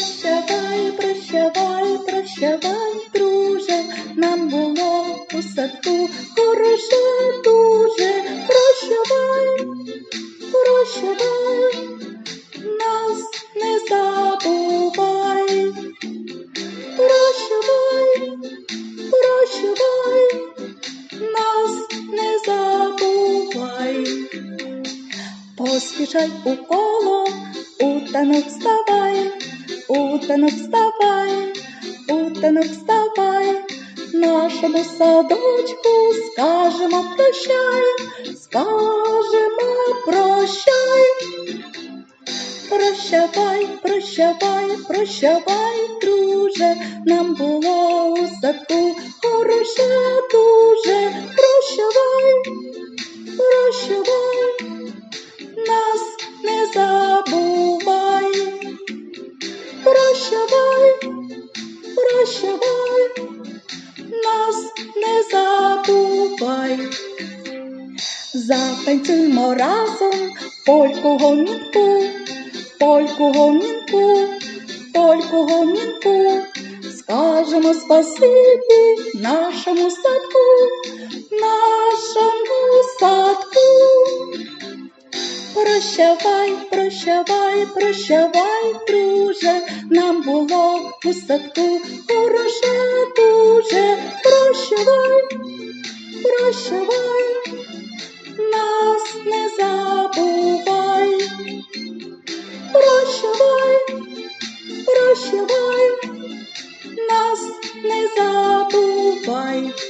Прощавай, прощавай, прощавай, друже, нам було у садку хороше дуже. Прощавай, прощавай, нас не забувай. Прощавай, прощавай, нас не забувай. Поспішай у коло, у танок вставай, у танок вставай, у танок вставай, нашому садочку скажемо прощай, скажемо прощай. Прощавай, прощавай, прощавай, друже, нам було у садку хороше дуже. Прощавай, нас не забувай. Затанцюймо разом польку гомінку, польку гомінку, польку гомінку. Скажемо спасибі нашому садку, нашому. Прощавай, прощавай, прощавай, друже, нам було у садку хороше дуже. Прощавай, прощавай, нас не забувай. Прощавай, прощавай, нас не забувай.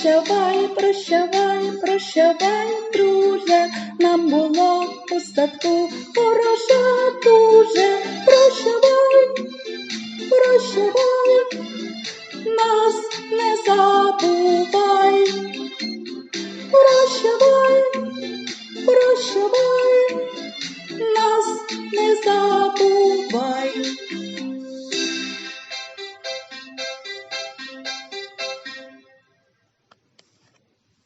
прощавай, прощавай, прощавай, друже, нам було у садку хороша дуже, прощавай, прощавай, нас не забувай, прощавай, прощавай, нас не забувай.